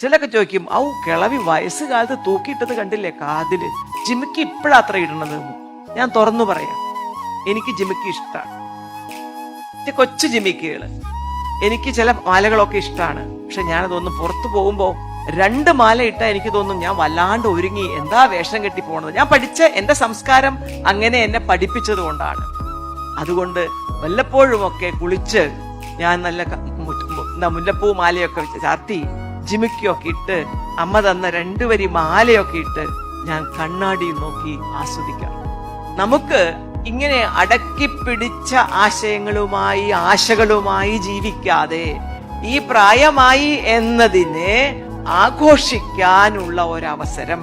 ചിലൊക്കെ ചോദിക്കും ഔ കിളവി വയസ്സുകാലത്ത് തൂക്കിയിട്ടത് കണ്ടില്ലേ കാതിൽ? ജിമിക്ക് ഇപ്പോഴാത്ര ഇടണത്. ഞാൻ തുറന്നു പറയാം എനിക്ക് ജിമിക്ക് ഇഷ്ടമാണ് കൊച്ചു ജിമിക്കുകൾ. എനിക്ക് ചില മാലകളൊക്കെ ഇഷ്ടമാണ് പക്ഷെ ഞാനതൊന്നും പുറത്തു പോകുമ്പോ രണ്ട് മാല ഇട്ടാ എനിക്ക് തോന്നും ഞാൻ വല്ലാണ്ട് ഒരുങ്ങി. എന്താ വേഷം കെട്ടി പോണത്? ഞാൻ പഠിച്ച എന്റെ സംസ്കാരം അങ്ങനെ എന്നെ പഠിപ്പിച്ചത് കൊണ്ടാണ്. അതുകൊണ്ട് വല്ലപ്പോഴുമൊക്കെ കുളിച്ച് ഞാൻ നല്ല മുല്ലപ്പൂ മാലയൊക്കെ ചാർത്തി ജിമിക്കൊക്കെ ഇട്ട് അമ്മ തന്ന രണ്ടു വരി മാലയൊക്കെ ഇട്ട് ഞാൻ കണ്ണാടിയിൽ നോക്കി ആസ്വദിക്കാം. നമുക്ക് ഇങ്ങനെ അടക്കി പിടിച്ച ആശയങ്ങളുമായി ആശകളുമായി ജീവിക്കാതെ ഈ പ്രായമായി എന്നതിനെ ആഘോഷിക്കാനുള്ള ഒരവസരം